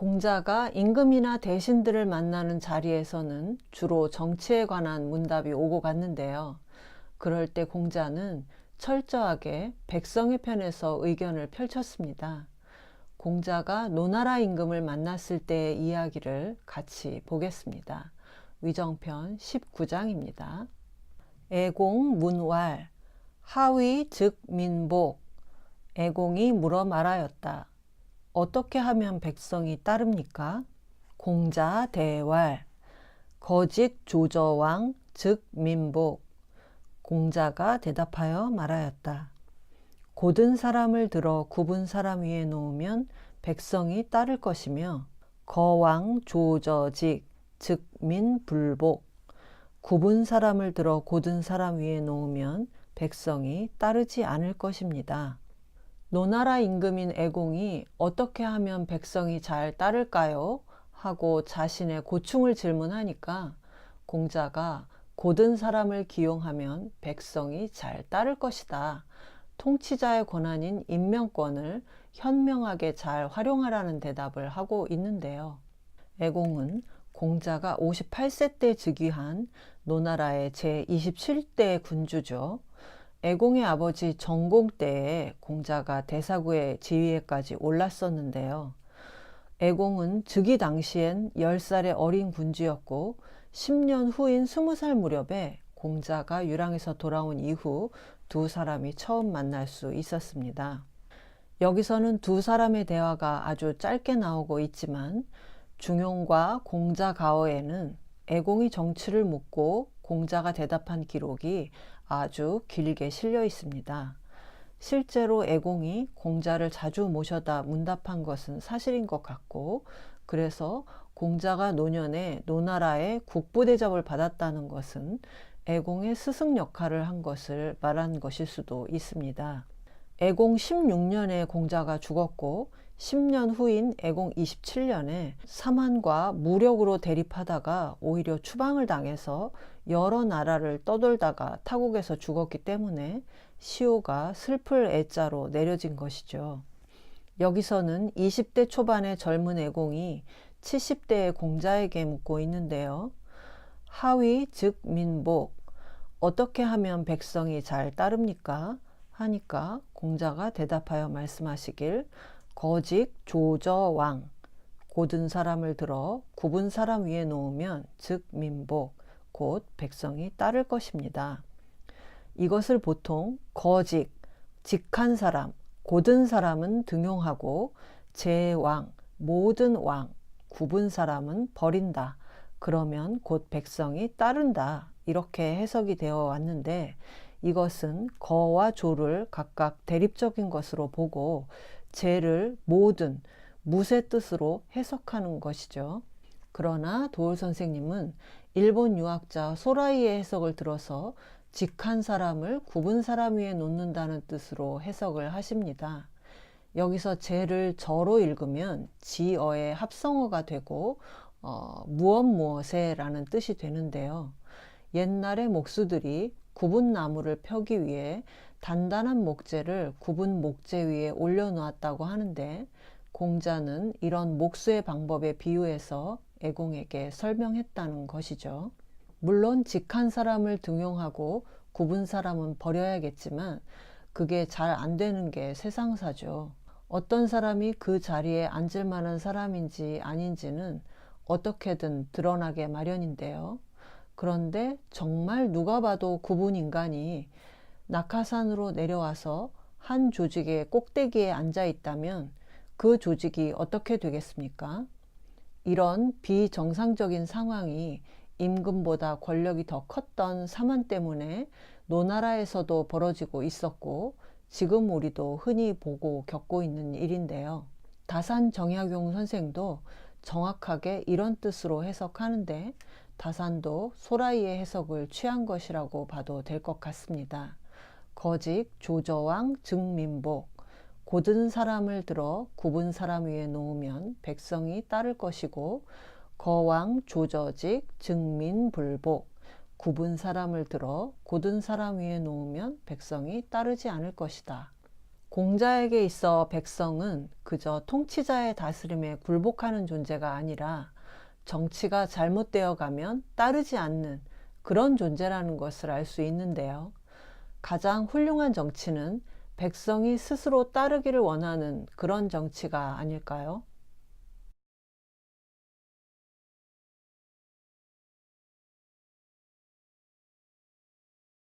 공자가 임금이나 대신들을 만나는 자리에서는 주로 정치에 관한 문답이 오고 갔는데요. 그럴 때 공자는 철저하게 백성의 편에서 의견을 펼쳤습니다. 공자가 노나라 임금을 만났을 때의 이야기를 같이 보겠습니다. 위정편 19장입니다. 애공 문왈 하위 즉 민복 애공이 물어 말하였다. 어떻게 하면 백성이 따릅니까? 공자 대왈 거직 조저왕 즉 민복 공자가 대답하여 말하였다. 고든 사람을 들어 굽은 사람 위에 놓으면 백성이 따를 것이며 거왕 조저직 즉 민불복 굽은 사람을 들어 고든 사람 위에 놓으면 백성이 따르지 않을 것입니다. 노나라 임금인 애공이 어떻게 하면 백성이 잘 따를까요? 하고 자신의 고충을 질문하니까 공자가 고든 사람을 기용하면 백성이 잘 따를 것이다. 통치자의 권한인 임명권을 현명하게 잘 활용하라는 대답을 하고 있는데요. 애공은 공자가 58세 때 즉위한 노나라의 제27대 군주죠. 애공의 아버지 정공 때에 공자가 대사구의 지위에까지 올랐었는데요. 애공은 즉위 당시엔 10살의 어린 군주였고 10년 후인 20살 무렵에 공자가 유랑에서 돌아온 이후 두 사람이 처음 만날 수 있었습니다. 여기서는 두 사람의 대화가 아주 짧게 나오고 있지만 중용과 공자 가어에는 애공이 정치를 묻고 공자가 대답한 기록이 아주 길게 실려 있습니다. 실제로 애공이 공자를 자주 모셔다 문답한 것은 사실인 것 같고 그래서 공자가 노년에 노나라의 국부대접을 받았다는 것은 애공의 스승 역할을 한 것을 말한 것일 수도 있습니다. 애공 16년에 공자가 죽었고 10년 후인 애공 27년에 삼한과 무력으로 대립하다가 오히려 추방을 당해서 여러 나라를 떠돌다가 타국에서 죽었기 때문에 시호가 슬플 애자로 내려진 것이죠. 여기서는 20대 초반의 젊은 애공이 70대의 공자에게 묻고 있는데요. 하위 즉 민복 어떻게 하면 백성이 잘 따릅니까? 하니까 공자가 대답하여 말씀하시길 거직 조저왕 고든 사람을 들어 굽은 사람 위에 놓으면 즉 민복 곧 백성이 따를 것입니다. 이것을 보통 거직 직한 사람 고든 사람은 등용하고 제왕 모든 왕 굽은 사람은 버린다. 그러면 곧 백성이 따른다. 이렇게 해석이 되어 왔는데 이것은 거와 조를 각각 대립적인 것으로 보고 제를 모든 무의 뜻으로 해석하는 것이죠. 그러나 도울 선생님은 일본 유학자 소라이의 해석을 들어서 직한 사람을 굽은 사람 위에 놓는다는 뜻으로 해석을 하십니다. 여기서 제를 저로 읽으면 지어의 합성어가 되고 어, 무엇 무엇에라는 뜻이 되는데요. 옛날의 목수들이 굽은 나무를 펴기 위해 단단한 목재를 굽은 목재 위에 올려놓았다고 하는데 공자는 이런 목수의 방법에 비유해서 애공에게 설명했다는 것이죠. 물론 직한 사람을 등용하고 굽은 사람은 버려야겠지만 그게 잘 안 되는 게 세상사죠. 어떤 사람이 그 자리에 앉을 만한 사람인지 아닌지는 어떻게든 드러나게 마련인데요. 그런데 정말 누가 봐도 구분 인간이 낙하산으로 내려와서 한 조직의 꼭대기에 앉아 있다면 그 조직이 어떻게 되겠습니까? 이런 비정상적인 상황이 임금보다 권력이 더 컸던 사만 때문에 노나라에서도 벌어지고 있었고 지금 우리도 흔히 보고 겪고 있는 일인데요. 다산 정약용 선생도 정확하게 이런 뜻으로 해석하는데 다산도 소라이의 해석을 취한 것이라고 봐도 될 것 같습니다. 거직 조저왕 증민복 고든 사람을 들어 굽은 사람 위에 놓으면 백성이 따를 것이고 거왕 조저직 증민불복 굽은 사람을 들어 고든 사람 위에 놓으면 백성이 따르지 않을 것이다. 공자에게 있어 백성은 그저 통치자의 다스림에 굴복하는 존재가 아니라 정치가 잘못되어 가면 따르지 않는 그런 존재라는 것을 알 수 있는데요. 가장 훌륭한 정치는 백성이 스스로 따르기를 원하는 그런 정치가 아닐까요?